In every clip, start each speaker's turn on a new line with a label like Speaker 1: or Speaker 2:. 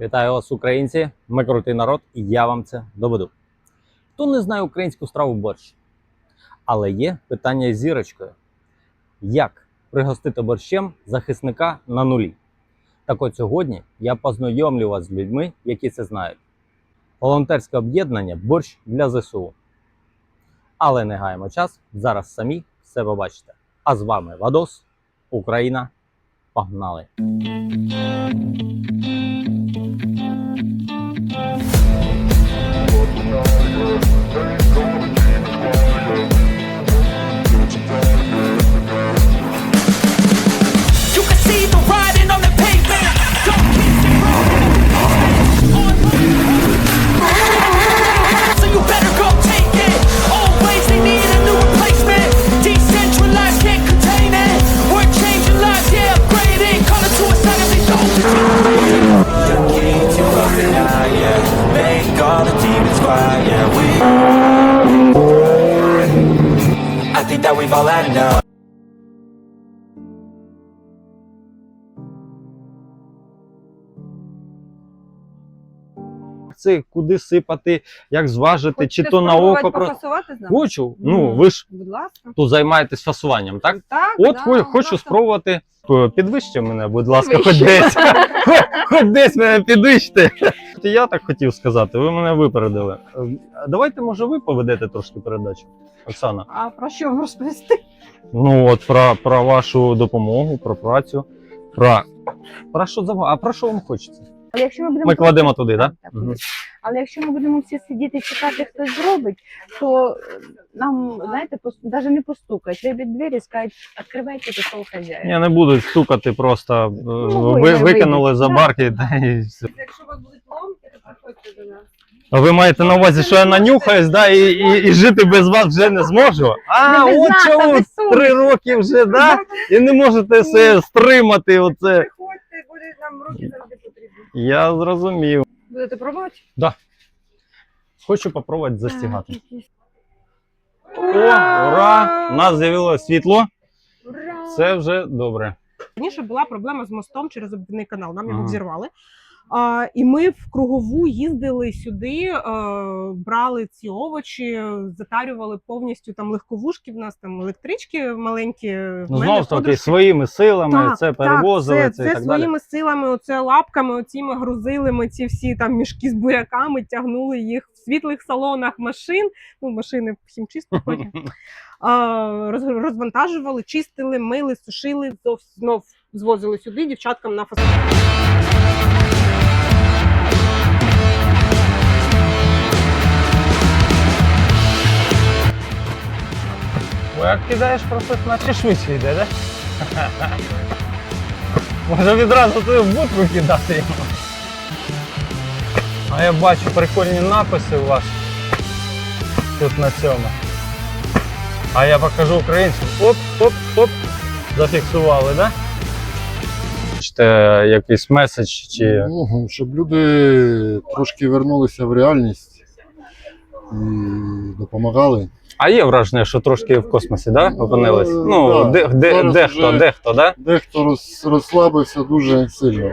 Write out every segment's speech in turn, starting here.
Speaker 1: Вітаю вас, українці! Ми крутий народ, і я вам це доведу. Хто не знає українську страву борщ? Але є питання зірочкою: як пригостити борщем захисника на нулі? Так от сьогодні я познайомлю вас з людьми, які це знають. Волонтерське об'єднання борщ для ЗСУ. Але не гаємо час, зараз самі все побачите. А з вами Вадос, Україна. Погнали!
Speaker 2: Thank you. Yeah.
Speaker 3: We. I think that we've all had enough.
Speaker 1: Це куди сипати, як зважити,
Speaker 4: Хочете
Speaker 1: чи то на око. Про...
Speaker 4: пофасувати з нами?
Speaker 1: Хочу. Ну, ви ж
Speaker 4: Будь ласка.
Speaker 1: тут займаєтесь фасуванням, так?
Speaker 4: Так,
Speaker 1: От
Speaker 4: да,
Speaker 1: хо-
Speaker 4: будь
Speaker 1: хочу
Speaker 4: ласка.
Speaker 1: спробувати. П- Підвищте мене, будь ласка, хоч десь. Хоч десь мене підвищте. От Я так хотів сказати, ви мене випередили. Е, Давайте, може, ви поведете трошки передачу, Оксана.
Speaker 4: А про що вам розповісти?
Speaker 1: Ну от про, про вашу допомогу, про працю, про. Про що за а про що вам хочеться?
Speaker 5: Але якщо ми будемо
Speaker 1: Ми кладемо туди, так?
Speaker 5: Так,
Speaker 1: Мгм.
Speaker 5: але якщо ми будемо всі сидіти і чекати, хтось зробить, то е, нам знаєте, навіть не постукають. Виб'ють двері і скажуть, відкривайте пішов хазяїн.
Speaker 1: Я не буду стукати, просто е,
Speaker 5: Ну,
Speaker 1: ви,
Speaker 5: ви
Speaker 1: викинули за барки. Та, і все.
Speaker 4: Якщо у вас будуть ломки, то приходьте до нас.
Speaker 1: А ви маєте на увазі, що я нанюхаюсь, да, і, і, і жити без вас вже не зможу? А,
Speaker 5: Не без
Speaker 1: от
Speaker 5: нас, а
Speaker 1: чому
Speaker 5: без
Speaker 1: три роки вже, да? І не можете все стримати. Оце.
Speaker 4: Приходьте, буде нам руки завжди.
Speaker 1: Я зрозумів.
Speaker 4: Будете пробувати?
Speaker 1: Хочу попробувати застігати. О, ура! У нас з'явилося світло.
Speaker 4: Ура!
Speaker 1: Це вже добре.
Speaker 6: Раніше була проблема з мостом через обвідний канал. Нам його
Speaker 1: Ага.
Speaker 6: взірвали. А, і ми в кругову їздили сюди, брали ці овочі, затарювали повністю там легковушки. В нас там електрички маленькі. в
Speaker 1: Ну, знову ж таки, своїми силами
Speaker 6: Так,
Speaker 1: це перевозили,
Speaker 6: так,
Speaker 1: це,
Speaker 6: це,
Speaker 1: і
Speaker 6: це
Speaker 1: так далі.
Speaker 6: своїми силами, оце лапками, оціми грузили ми ці всі там мішки з буряками, тягнули їх в світлих салонах машин. Ну, машини всім чисто потім. Розвантажували, чистили, мили, сушили, знов, знов звозили сюди дівчаткам на фасад.
Speaker 1: Бо як кидаєш процес, наче швидше йде, да? Може відразу туди в будку кидати його. А я бачу прикольні написи у вас тут на цьому. А я покажу українцям. Оп, оп, оп. Зафіксували, да? Бачите, якийсь меседж чи.
Speaker 7: Ну, щоб люди трошки вернулися в реальність і допомагали.
Speaker 1: А є враження, що трошки в космосі, да? Опинились?
Speaker 7: Е,
Speaker 1: Ну,
Speaker 7: да.
Speaker 1: де, де,
Speaker 7: Зараз
Speaker 1: дехто,
Speaker 7: вже-
Speaker 1: дехто, да?
Speaker 7: Дехто роз, розслабився дуже сильно.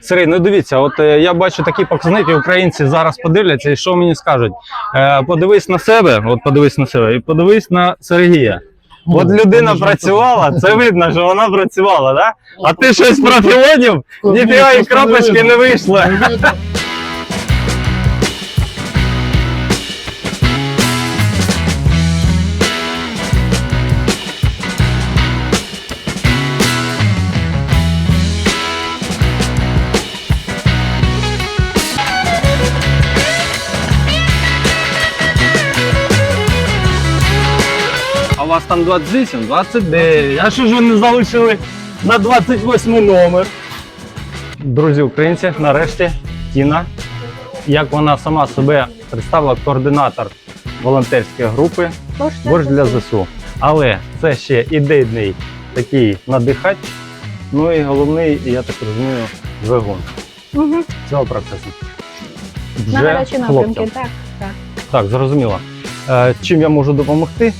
Speaker 1: Сергій, ну дивіться, от е, я бачу такі показники, українці зараз подивляться, і що мені скажуть? Е, подивись на себе, от подивись на себе, і подивись на Сергія. От
Speaker 7: Ну,
Speaker 1: людина
Speaker 7: можна
Speaker 1: працювала, це видно, що вона працювала, да? А ти щось
Speaker 7: просто-
Speaker 1: профілонів,
Speaker 7: Ні,
Speaker 1: ніфіга і
Speaker 7: просто
Speaker 1: крапочки не вийшло.
Speaker 7: Не видно.
Speaker 1: Вас там 28, 29. А що ж ви не залишили на 28 номер? Друзі українці, нарешті Тіна, як вона сама себе представила, координатор волонтерської групи борщ для ЗСУ. Але це ще ідейний такий надихач. Ну і головний, я так розумію, двигун
Speaker 5: Угу.
Speaker 1: цього процесу.
Speaker 5: На гарячі напрямки, так, так.
Speaker 1: Так, зрозуміло. Е, чим я можу допомогти?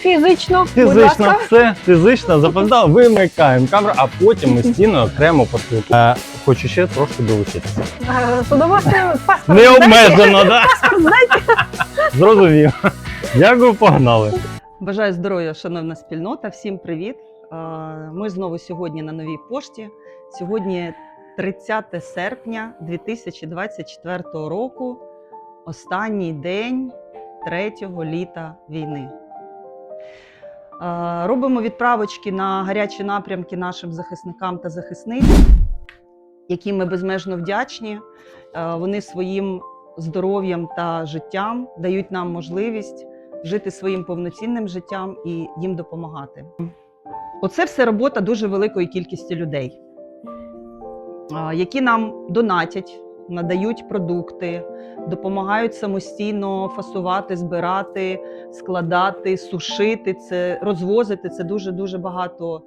Speaker 5: Фізично, будь
Speaker 1: Фізично
Speaker 5: ласка.
Speaker 1: все, фізично запоздав, вимикаємо камеру, а потім ми з стіною окремо поспілкуємося. Е, хочу ще трошки долучитися.
Speaker 5: Е, З удовольствием паспорт.
Speaker 1: Не
Speaker 5: здайте.
Speaker 1: обмежено, да?
Speaker 5: Паспорт здайте.
Speaker 1: Зрозумів. Дякую, погнали.
Speaker 8: Бажаю здоров'я, шановна спільнота. Всім привіт. Е, Ми знову сьогодні на новій пошті. Сьогодні 30 серпня 2024 року, останній день третього літа війни. Е, Робимо відправочки на гарячі напрямки нашим захисникам та захисницям, яким ми безмежно вдячні. Е, Вони своїм здоров'ям та життям дають нам можливість жити своїм повноцінним життям і їм допомагати. Оце все робота дуже великої кількості людей, які нам донатять, надають продукти, допомагають самостійно фасувати, збирати, складати, сушити це, розвозити. Це дуже дуже багато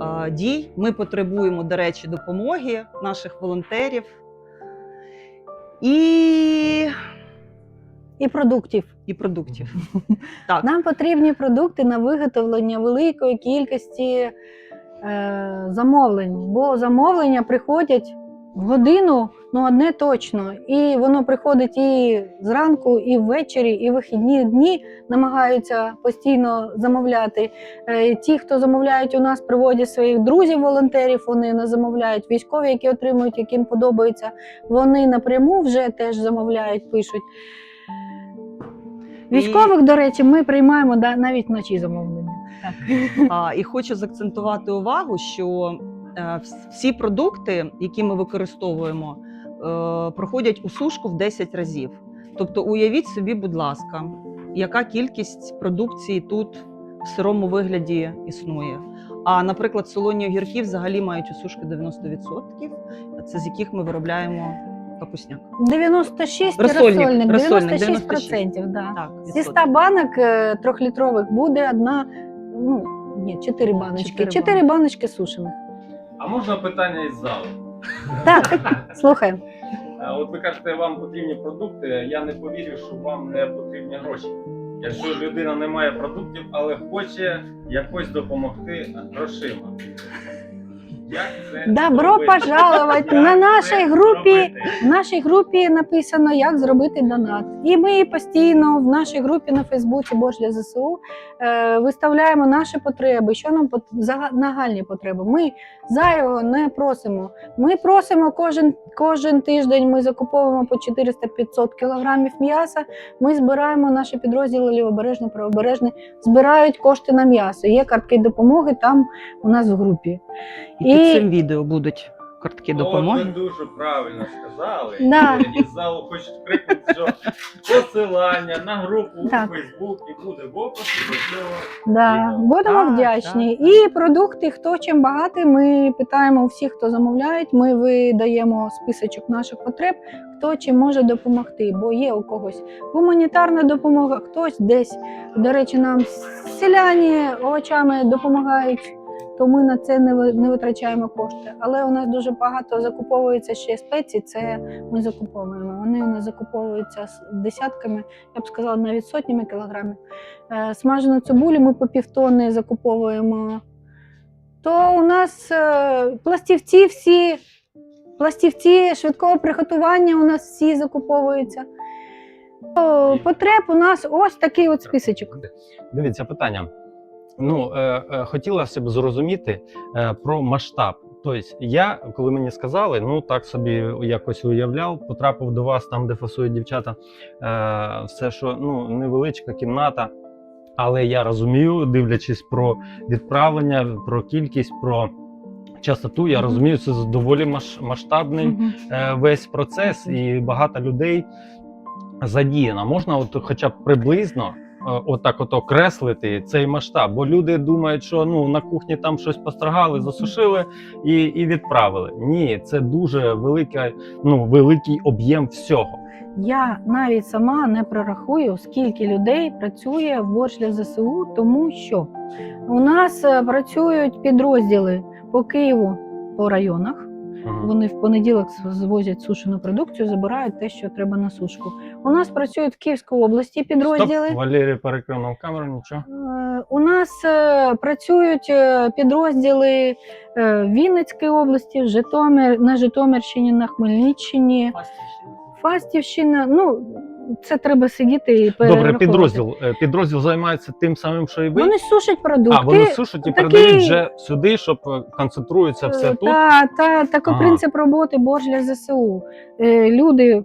Speaker 8: а, дій. Ми потребуємо, до речі, допомоги наших волонтерів. І,
Speaker 5: І продуктів.
Speaker 8: і продуктів. Так.
Speaker 5: Нам потрібні продукти на виготовлення великої кількості е, замовлень, бо замовлення приходять в годину, ну одне точно. І воно приходить і зранку, і ввечері, і вихідні дні намагаються постійно замовляти. Е, ті, хто замовляють у нас, приводять своїх друзів-волонтерів, вони не замовляють військові, які отримують, яким подобається. Вони напряму вже теж замовляють, пишуть. Військових, до речі, ми приймаємо навіть вночі замовлення.
Speaker 8: А, і хочу заакцентувати увагу, що всі продукти, які ми використовуємо, е, проходять усушку в 10 разів. Тобто, уявіть собі, будь ласка, яка кількість продукції тут в сирому вигляді існує. А, наприклад, солоні огірки взагалі мають усушки 90%, це з яких ми виробляємо капусняк.
Speaker 5: 96
Speaker 8: Розсольник,
Speaker 5: розсольник,
Speaker 8: розсольник,
Speaker 5: 96
Speaker 8: 96.
Speaker 5: процентів. Да.
Speaker 8: Так,
Speaker 5: Зі 100 банок е, трьохлітрових буде одна, ну ні, 4 баночки.
Speaker 8: Чотири
Speaker 5: 4 баночки сушених.
Speaker 1: А можна питання із залу?
Speaker 5: Так, слухай.
Speaker 1: А От ви кажете, вам потрібні продукти. Я не повірю, що вам не потрібні гроші. Якщо людина не має продуктів, але хоче якось допомогти грошима.
Speaker 5: Добро пожаловать! На нашій групі? В нашій групі написано, як зробити донат. І ми постійно в нашій групі на Фейсбуці Борщ для ЗСУ е, виставляємо наші потреби, що нам нагальні потреби. Ми зайвого не просимо. Ми просимо кожен, кожен тиждень. Ми закуповуємо по 400-500 кілограмів м'яса. Ми збираємо наші підрозділи лівобережні, правобережні, збирають кошти на м'ясо. Є картки допомоги там у нас в групі.
Speaker 8: І під цим відео будуть картки допомоги.
Speaker 1: От ви дуже правильно сказали.
Speaker 5: Да.
Speaker 1: І залу хочуть крикнути, що посилання на групу
Speaker 5: Так.
Speaker 1: у Фейсбук і буде в описі до цього.
Speaker 5: Да,
Speaker 1: відео.
Speaker 5: будемо
Speaker 8: Так,
Speaker 5: вдячні.
Speaker 8: так,
Speaker 5: І продукти, хто чим багатий, ми питаємо у всіх, хто замовляють. Ми видаємо списочок наших потреб, хто чим може допомогти. Бо є у когось гуманітарна допомога, хтось десь, до речі, нам селяні овочами допомагають. То ми на це не не витрачаємо кошти. Але у нас дуже багато закуповується ще спецій. Це ми закуповуємо. Вони у нас закуповуються з десятками, я б сказала, навіть сотнями кілограмів. Е, Смажену цибулю ми по півтонни закуповуємо. То у нас е, пластівці всі, пластівці швидкого приготування у нас всі закуповуються. Потреб у нас ось такий от списочок.
Speaker 1: Дивіться, питання. Ну, е, е, хотілося б зрозуміти е, про масштаб. Тобто, я, коли мені сказали, ну так собі якось уявляв, потрапив до вас там, де фасують дівчата, е, все, що ну, невеличка кімната. Але я розумію, дивлячись про відправлення, про кількість, про частоту, я розумію, це доволі масштабний е, весь процес, і багато людей задіяно. Можна, от, хоча б приблизно, отак от окреслити цей масштаб, бо люди думають, що ну на кухні там щось пострагали, засушили і, і відправили. Ні, це дуже велика, ну великий об'єм всього.
Speaker 5: Я навіть сама не прорахую, скільки людей працює в борщ для ЗСУ, тому що у нас е, працюють підрозділи по Києву по районах.
Speaker 1: Мгм.
Speaker 5: Вони в понеділок звозять сушену продукцію, забирають те, що треба на сушку. У нас працюють в Київській області підрозділи.
Speaker 1: Стоп, Валерій перекрив камеру, нічого.
Speaker 5: Е, У нас е, працюють е, підрозділи в Вінницькій області, Житомир, на Житомирщині, на Хмельниччині, Фастівщина. Фастівщина. Ну, це треба сидіти і
Speaker 1: Добре, підрозділ. Е, Підрозділ займається тим самим, що і ви.
Speaker 5: Вони сушать продукти.
Speaker 1: а, вони сушать і
Speaker 5: такий-
Speaker 1: передають вже сюди, щоб е, концентрується все
Speaker 5: Е,
Speaker 1: тут.
Speaker 5: Та, та, такий
Speaker 1: Ага.
Speaker 5: принцип роботи борщ для ЗСУ. Е, Люди,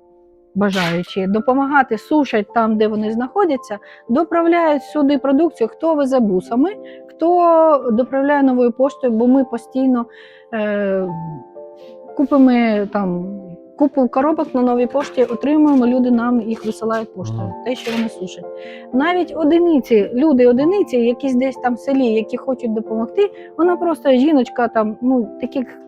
Speaker 5: бажаючи допомагати, сушать там, де вони знаходяться, доправляють сюди продукцію, хто везе бусами, хто доправляє новою поштою, бо ми постійно е, купимо там. Купу коробок на новій пошті отримуємо, люди нам їх висилають поштою, те, що вони сушать. Навіть одиниці, люди одиниці, якісь десь там в селі, які хочуть допомогти, вона просто жіночка, там ну таких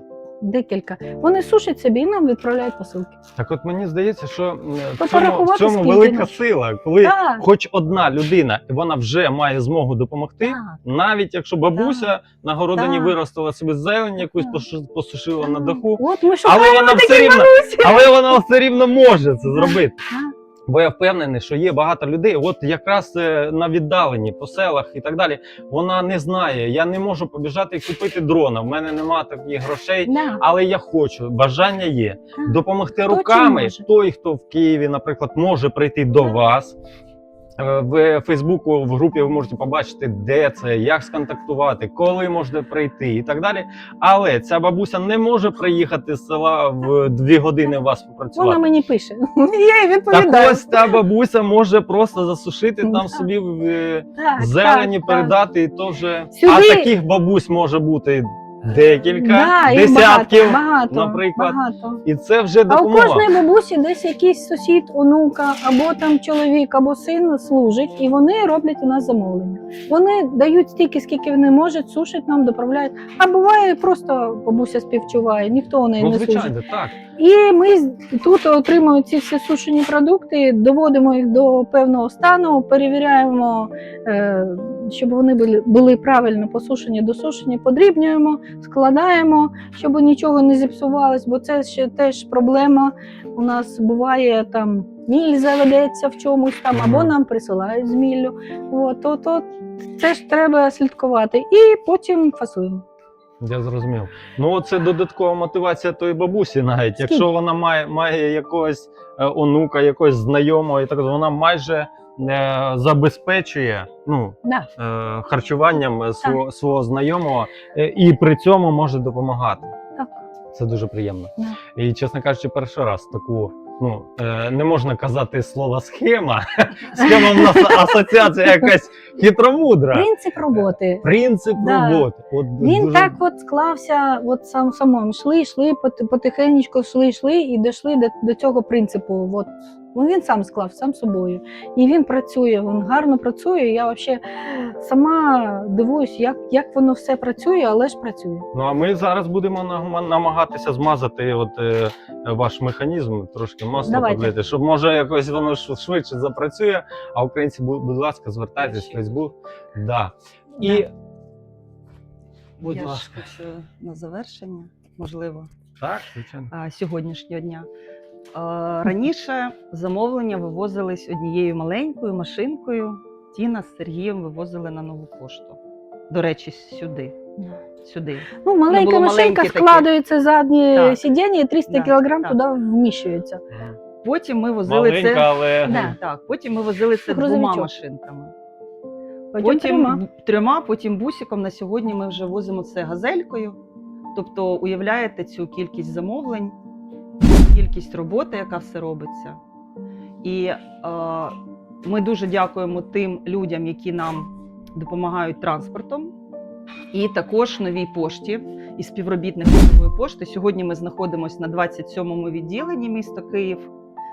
Speaker 5: декілька. Вони сушать собі і нам відправляють посилки.
Speaker 1: Так от мені здається, що в цьому, в цьому велика
Speaker 5: нас.
Speaker 1: сила, коли
Speaker 5: Так,
Speaker 1: хоч одна людина, вона вже має змогу допомогти,
Speaker 5: так.
Speaker 1: навіть якщо бабуся на городині
Speaker 5: Так.
Speaker 1: виростила собі зелень, якусь
Speaker 5: Так.
Speaker 1: посушила посушила на даху,
Speaker 5: От ми
Speaker 1: але вона все рівно, але вона все рівно може це зробити.
Speaker 5: Так.
Speaker 1: Бо я впевнений, що є багато людей, от якраз е, на віддаленні по селах і так далі. Вона не знає. Я не можу побіжати і купити дрона. В мене немає таких грошей.
Speaker 5: Да.
Speaker 1: Але я хочу, бажання є. Допомогти
Speaker 5: Хто
Speaker 1: руками. Той, хто в Києві, наприклад, може прийти до вас. Е, В Фейсбуку в групі ви можете побачити, де це, як сконтактувати, коли можете прийти і так далі. Але ця бабуся не може приїхати з села в дві години вас попрацювати.
Speaker 5: Вона мені пише. Я їй
Speaker 1: Так ось та бабуся може просто засушити там собі в е,
Speaker 5: Так,
Speaker 1: зелені,
Speaker 5: так,
Speaker 1: передати, і то вже.
Speaker 5: Сюди-
Speaker 1: А таких бабусь може бути декілька,
Speaker 5: Да, їх
Speaker 1: десятків,
Speaker 5: багато, багато,
Speaker 1: наприклад.
Speaker 5: багато.
Speaker 1: і це вже
Speaker 5: А у
Speaker 1: допомога.
Speaker 5: кожної бабусі десь якийсь сусід, онука, або там чоловік, або син служить, і вони роблять у нас замовлення. Вони дають стільки, скільки вони можуть, сушать нам, доправляють. А буває просто бабуся співчуває, ніхто у неї
Speaker 1: Ну,
Speaker 5: не служить.
Speaker 1: звичайно, так.
Speaker 5: І ми з- тут отримуємо ці всі сушені продукти, доводимо їх до певного стану, перевіряємо, е, щоб вони були, були правильно посушені, досушені, подрібнюємо, складаємо, щоб нічого не зіпсувалось, бо це ще теж проблема. У нас буває там міль заведеться в чомусь там, або нам присилають з міллю. От, то, то це ж треба слідкувати. І потім фасуємо.
Speaker 1: Я зрозумів. Ну, це додаткова мотивація тої бабусі, навіть якщо вона має, має якогось е, онука, якогось знайомого, і так вона майже забезпечує ну,
Speaker 5: Да.
Speaker 1: е, харчуванням е, свого, свого знайомого е, і при цьому може допомагати.
Speaker 5: Так.
Speaker 1: Це дуже приємно.
Speaker 5: Да.
Speaker 1: І, чесно кажучи, перший раз таку. Ну, не можна казати слово схема. Схема в нас асоціація якась хитромудра.
Speaker 5: Принцип роботи.
Speaker 1: Принцип
Speaker 5: Да.
Speaker 1: роботи. От
Speaker 5: Він
Speaker 1: дуже-
Speaker 5: так от склався, от сам самому йшли, йшли, пот- потихенечку йшли, йшли і дійшли до, до цього принципу. От. Ну, він сам склав, сам собою. І він працює, він гарно працює. Я взагалі сама дивуюсь, як, як воно все працює, але ж працює.
Speaker 1: Ну а ми зараз будемо намагатися змазати от, е, ваш механізм, трошки
Speaker 5: Давайте.
Speaker 1: подлити, щоб може якось воно швидше запрацює. А українці, будь, будь ласка, звертайтесь в Фейсбук. Да. І будь
Speaker 8: Я ж хочу на завершення, можливо,
Speaker 1: Так, звичайно.
Speaker 8: а, сьогоднішнього дня. А, Раніше замовлення вивозились однією маленькою машинкою. Тіна з Сергієм вивозили на нову пошту. До речі, сюди. Сюди.
Speaker 5: Ну, маленька машинка
Speaker 8: такі.
Speaker 5: складується
Speaker 8: Так.
Speaker 5: сидіння і 300
Speaker 8: Да, так.
Speaker 5: туди вміщується.
Speaker 8: Потім ми возили
Speaker 1: Маленька,
Speaker 8: це.
Speaker 1: але
Speaker 5: Да.
Speaker 8: Так, потім ми возили це двома машинками.
Speaker 5: Потім
Speaker 8: Потім
Speaker 5: трьома.
Speaker 8: трьома, потім бусиком. На сьогодні ми вже возимо це газелькою. Тобто, уявляєте цю кількість замовлень, кількість роботи, яка все робиться. І е, ми дуже дякуємо тим людям, які нам допомагають транспортом. І також новій пошті і співробітникам нової пошти. Сьогодні ми знаходимося на 27-му відділенні міста Київ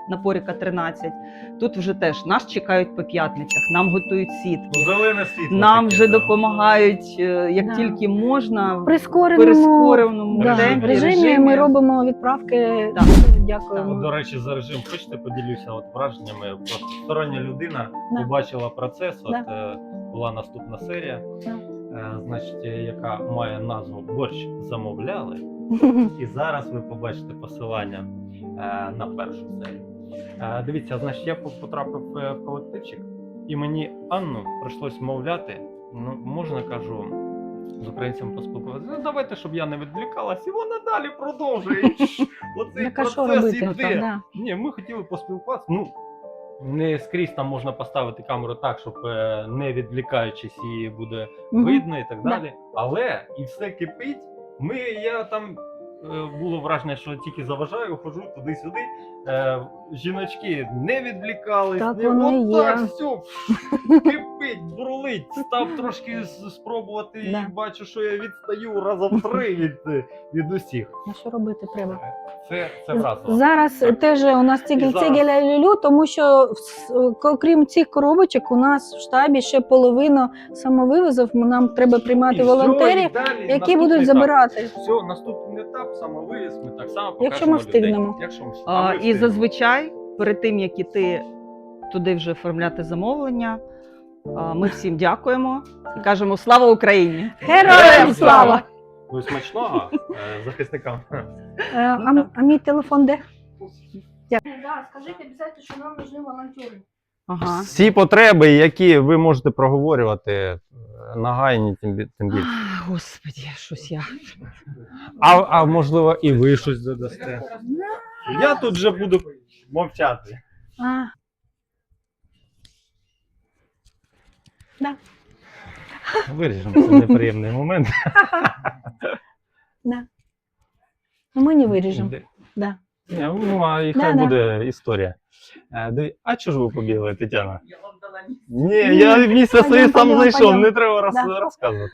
Speaker 8: на Поріка 13. Тут вже теж нас чекають по п'ятницях, нам готують сітки.
Speaker 1: зелене світло.
Speaker 8: Нам
Speaker 1: таке,
Speaker 8: вже
Speaker 1: да.
Speaker 8: допомагають е, як
Speaker 5: Да.
Speaker 8: тільки можна
Speaker 5: В прискореному,
Speaker 8: прискореному
Speaker 5: да,
Speaker 1: режимі.
Speaker 5: режимі ми робимо відправки.
Speaker 8: Так.
Speaker 5: Дякуємо.
Speaker 1: От, До речі, за режим хочете поділюся от враженнями. От стороння людина
Speaker 5: Да.
Speaker 1: побачила процес. От
Speaker 5: Да.
Speaker 1: е, була наступна серія,
Speaker 5: Да.
Speaker 1: е, значить, е, яка має назву Борщ замовляли. І зараз ви побачите посилання е, на першу серію. Е, дивіться, значить, я по- потрапив е, в колективчик, і мені Анну прийшлось мовляти. Ну, можна кажу, з українцями поспілкуватися. Ну, давайте, щоб я не відвлікалась, і вона далі продовжує. Оцей
Speaker 5: Так
Speaker 1: процес іде. Ні, ми хотіли поспілкуватися. Ну, не скрізь там можна поставити камеру так, щоб е, не відвлікаючись, її буде видно і так далі. Але і все кипить. Ми, я там е, було враження, що тільки заважаю, хожу туди-сюди. Е, жіночки не відвлікались,
Speaker 5: Так
Speaker 1: не отак
Speaker 5: є.
Speaker 1: все кипить, бурлить. Став трошки с- спробувати
Speaker 5: Да.
Speaker 1: і бачу, що я відстаю разом три від, е, від усіх.
Speaker 5: А що робити треба?
Speaker 1: Це, це вразило.
Speaker 5: Зараз
Speaker 1: Так.
Speaker 5: теж у нас
Speaker 1: І зараз.
Speaker 5: люлю, тому що в- окрім цих коробочок, у нас в штабі ще половину самовивозів. Нам треба приймати
Speaker 1: І
Speaker 5: волонтерів,
Speaker 1: далі
Speaker 5: які
Speaker 1: наступний
Speaker 5: будуть
Speaker 1: етап.
Speaker 5: забирати.
Speaker 1: Все, наступний етап, самовиїзд, ми так само покажемо
Speaker 5: Якщо ми
Speaker 1: людей.
Speaker 5: встигнемо.
Speaker 1: Якщо ми,
Speaker 8: А, і зазвичай, перед тим як іти туди вже оформляти замовлення, ми всім дякуємо і кажемо слава Україні!
Speaker 5: Героям слава!
Speaker 1: Ну, смачного е, захисникам.
Speaker 5: Е, А, а мій телефон де?
Speaker 4: Да, скажіть обов'язково, що нам нужны волонтери.
Speaker 8: Ага.
Speaker 1: Всі потреби, які ви можете проговорювати, е, нагайні, тим, тим більше.
Speaker 8: А, Господі, щось я.
Speaker 1: А, а можливо, і ви щось додасте. Я тут вже буду мовчати.
Speaker 5: А,
Speaker 1: Виріжемо цей неприємний момент.
Speaker 5: да. Ну, Ми не виріжемо. Да.
Speaker 1: Ні, Ну, а і хай
Speaker 5: да.
Speaker 1: буде історія. Е, диві- А чого ж ви побігли, Тетяна? Ні, я місце
Speaker 5: Пойдем,
Speaker 1: своє сам
Speaker 5: пойдем,
Speaker 1: знайшов,
Speaker 5: пойдем.
Speaker 1: не треба роз-
Speaker 5: Да.
Speaker 1: розказувати.